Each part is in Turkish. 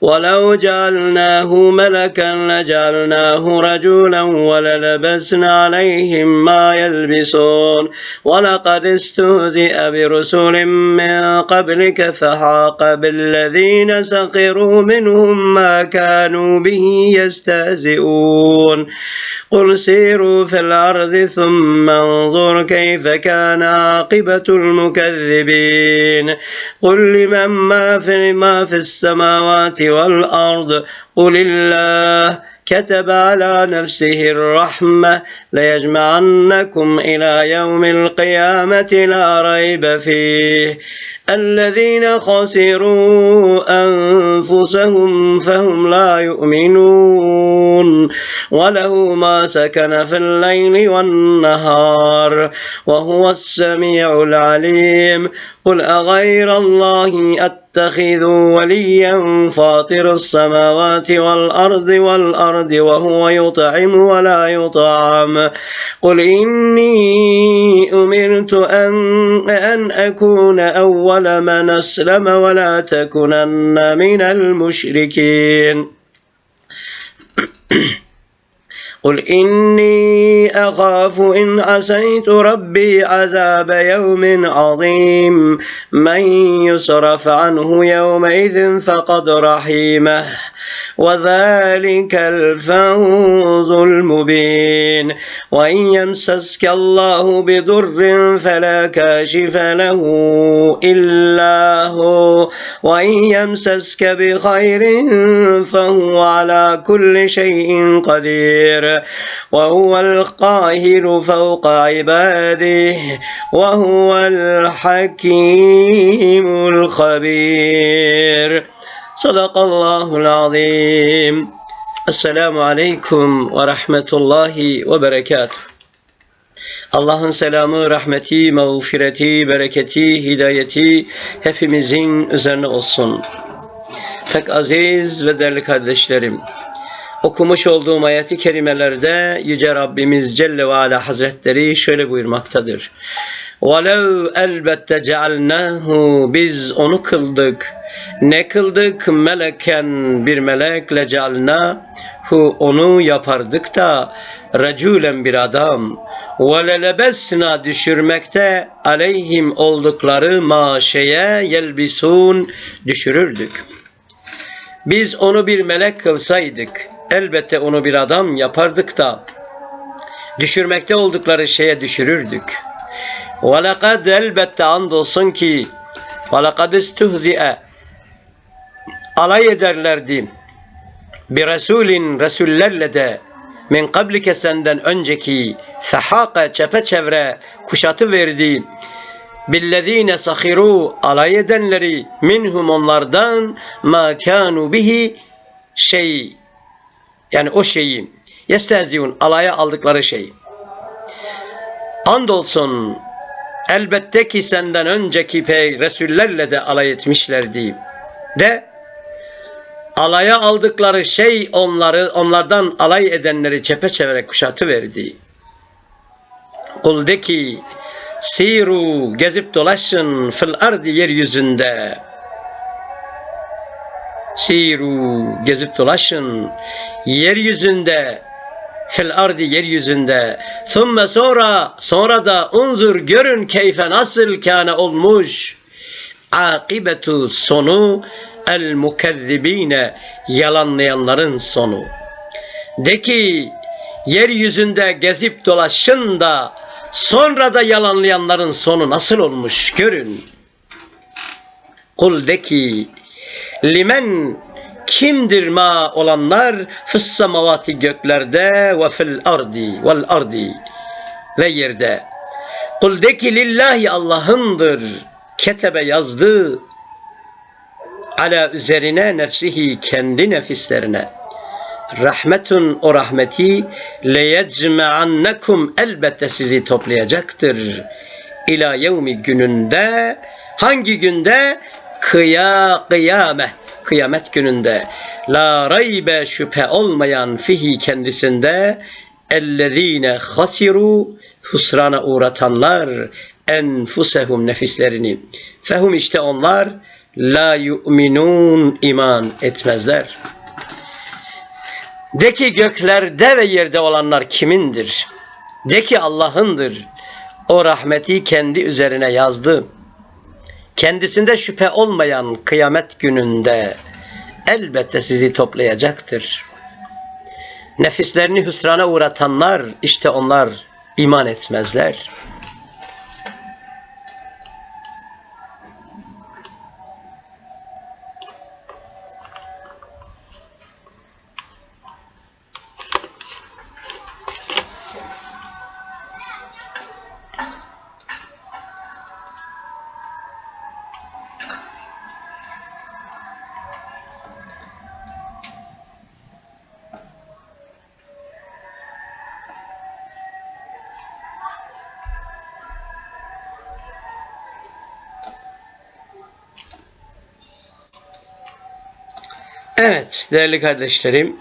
ولو جعلناه ملكا لجعلناه رجلا وللبسنا عليهم ما يلبسون. ولقد استهزئ برسل من قبلك فحاق بالذين سخروا منهم ما كانوا به يستهزئون. قل سيروا في الأرض ثم انظر كيف كان عاقبة المكذبين. قل لمن ما في ما في السماوات والأرض؟ قل الله. كتب على نفسه الرحمة. ليجمعنكم إلى يوم القيامة لا ريب فيه. الذين خسروا أنفسهم فهم لا يؤمنون. وله ما سكن في الليل والنهار وهو السميع العليم. قل أغير الله أتخذ وليا فاطر السماوات والأرض والأرض وهو يطعم ولا يطعم. قل إني أمرت أن, أن أكون أول من أسلم ولا تكونن من المشركين. قل إني أخاف إن عسيت ربي عذاب يوم عظيم من يصرف عنه يومئذ فقد رحيمه وذلك الفوز المبين وإن يمسسك الله بضر فلا كاشف له إلا هو. وإن يمسسك بخير فهو على كل شيء قدير. وهو القاهر فوق عباده. وهو الحكيم الخبير. صدق الله العظيم. Esselamu Aleyküm ve Rahmetullahi ve Berekatuhu. Allah'ın selamı, rahmeti, mağfireti, bereketi, hidayeti hepimizin üzerine olsun. Pek aziz ve değerli kardeşlerim, okumuş olduğum ayeti kerimelerde Yüce Rabbimiz Celle ve Ala Hazretleri şöyle buyurmaktadır. وَلَوْ elbette cealnahu biz onu kıldık. ne kıldık? Meleken bir melekle cealna hu onu yapardık da racülen bir adam ve lelebesna düşürmekte aleyhim oldukları maşeye yelbisun düşürürdük. Biz onu bir melek kılsaydık elbette onu bir adam yapardık da düşürmekte oldukları şeye düşürürdük. Ve elbette andolsun ki ve lekad istuhzi'e alay ederlerdi. Bir Resulin Resullerle de min kablike senden önceki fehaka çepeçevre kuşatı verdi. Billezine sahiru alay edenleri minhum onlardan ma kanu bihi şey yani o şeyi yesteziyun alaya aldıkları şey. Andolsun elbette ki senden önceki pey Resullerle de alay etmişlerdi. De alaya aldıkları şey onları onlardan alay edenleri çepeçevre kuşatı verdi. Kul de ki siru gezip dolaşın fil ardi yeryüzünde. Siru gezip dolaşın yeryüzünde fil ardi yeryüzünde. Thumme sonra sonra da unzur görün keyfe nasıl kâne olmuş. Akibetu sonu el mukezzibine yalanlayanların sonu. De ki yeryüzünde gezip dolaşın da sonra da yalanlayanların sonu nasıl olmuş görün. Kul de ki limen kimdir ma olanlar fıs semavati göklerde ve fil ardi vel ardi ve yerde. Kul de ki lillahi Allah'ındır. Ketebe yazdı ala üzerine nefsihi kendi nefislerine. Rahmetun o rahmeti leyecmeannekum elbette sizi toplayacaktır. İla yevmi gününde hangi günde kıya kıyame kıyamet gününde la raybe şüphe olmayan fihi kendisinde ellezine hasiru husrana uğratanlar enfusehum nefislerini fehum işte onlar la yu'minun iman etmezler. De ki göklerde ve yerde olanlar kimindir? De ki Allah'ındır. O rahmeti kendi üzerine yazdı. Kendisinde şüphe olmayan kıyamet gününde elbette sizi toplayacaktır. Nefislerini hüsrana uğratanlar işte onlar iman etmezler. Evet değerli kardeşlerim.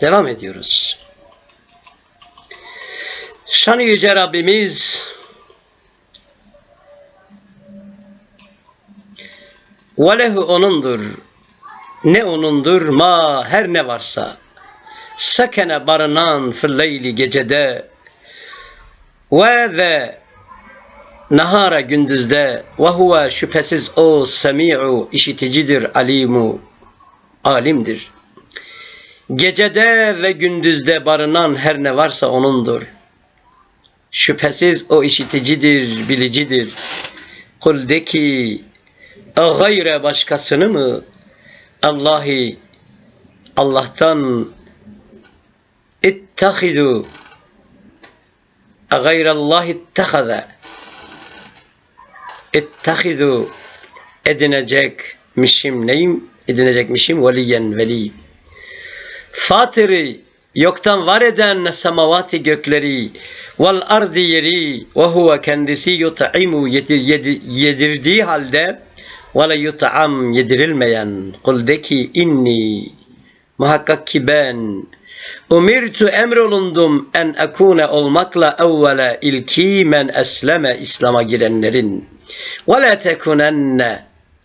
Devam ediyoruz. Şanı Yüce Rabbimiz Velehu onundur. Ne onundur ma her ne varsa. Sakene barınan filleyli gecede ve ve nahara gündüzde ve huve şüphesiz o semi'u işiticidir alimu alimdir. Gecede ve gündüzde barınan her ne varsa onundur. Şüphesiz o işiticidir, bilicidir. Kul de ki gayre başkasını mı Allahi Allah'tan ittahidu gayrallahi ittahaza ittahidu edinecekmişim neyim? Edinecekmişim veliyen veli. Fatiri yoktan var eden semavati gökleri vel ardi yeri ve huve kendisi yut'imu yedir, yedir, yedirdiği halde ve la yut'am yedirilmeyen. Kul de ki inni muhakkak ki ben Umirtu emrolundum en ekune olmakla evvela ilki men esleme İslam'a girenlerin. Ve la tekunenne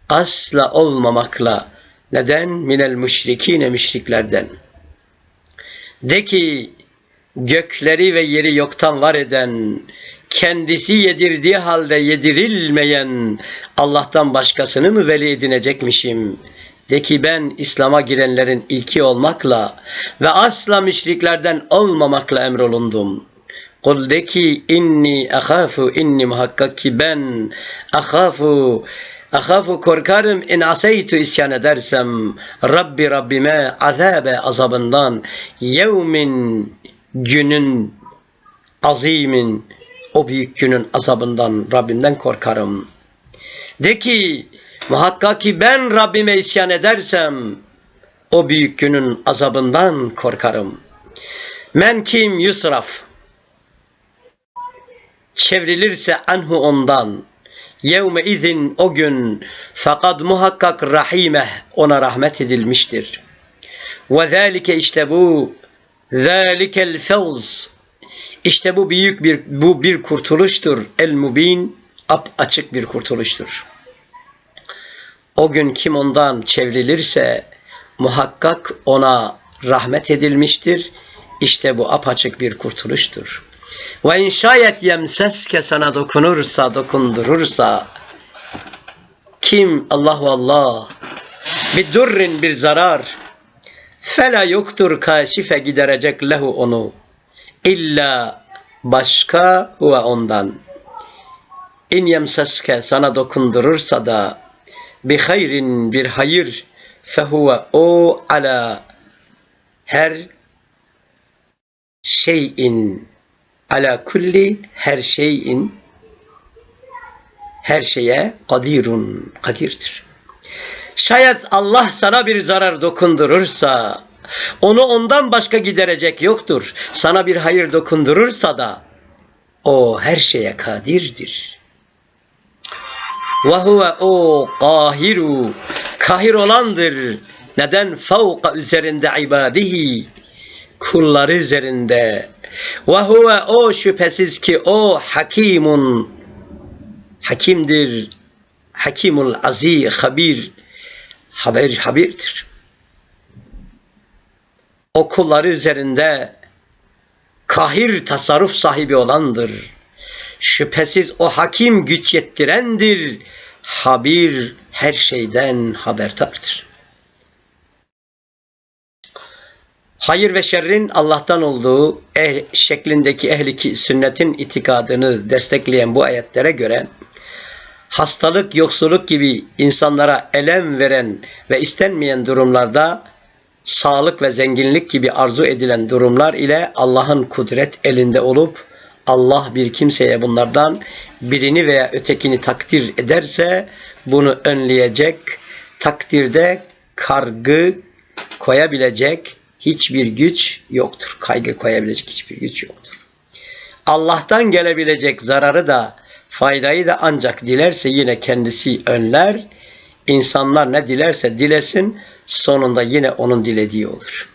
asla olmamakla neden minel müşrikine müşriklerden. De ki gökleri ve yeri yoktan var eden, kendisi yedirdiği halde yedirilmeyen Allah'tan başkasını mı veli edinecekmişim? De ki ben İslam'a girenlerin ilki olmakla ve asla müşriklerden olmamakla emrolundum. Kul de ki inni ahafu inni muhakkak ki ben ahafu ahafu korkarım in aseytu isyan edersem Rabbi Rabbime azabe azabından yevmin günün azimin o büyük günün azabından Rabbimden korkarım. De ki muhakkak ki ben Rabbime isyan edersem o büyük günün azabından korkarım. Men kim yusraf çevrilirse anhu ondan yevme izin o gün fakat muhakkak rahime ona rahmet edilmiştir. Ve zalike işte bu zalikel fevz işte bu büyük bir bu bir kurtuluştur. El mubin ap açık bir kurtuluştur. O gün kim ondan çevrilirse muhakkak ona rahmet edilmiştir. İşte bu apaçık bir kurtuluştur. Ve in şayet yemseske sana dokunursa, dokundurursa kim Allahu Allah bir durrin bir zarar fela yoktur kaşife giderecek lehu onu illa başka huve ondan in yemseske sana dokundurursa da bi hayrin bir hayır fehuve o ala her şeyin ala kulli her şeyin her şeye kadirun kadirdir. Şayet Allah sana bir zarar dokundurursa onu ondan başka giderecek yoktur. Sana bir hayır dokundurursa da o her şeye kadirdir. Ve huve o kahiru kahir olandır. Neden? Fevka üzerinde ibadihi kulları üzerinde. Ve huve o şüphesiz ki o hakimun hakimdir. Hakimul aziz habir haber habirdir. O kulları üzerinde kahir tasarruf sahibi olandır. Şüphesiz o hakim güç yettirendir. Habir her şeyden haberdardır. Hayır ve şerrin Allah'tan olduğu eh, şeklindeki ehli sünnetin itikadını destekleyen bu ayetlere göre hastalık, yoksulluk gibi insanlara elem veren ve istenmeyen durumlarda sağlık ve zenginlik gibi arzu edilen durumlar ile Allah'ın kudret elinde olup Allah bir kimseye bunlardan birini veya ötekini takdir ederse bunu önleyecek, takdirde kargı koyabilecek hiçbir güç yoktur. Kaygı koyabilecek hiçbir güç yoktur. Allah'tan gelebilecek zararı da faydayı da ancak dilerse yine kendisi önler. İnsanlar ne dilerse dilesin sonunda yine onun dilediği olur.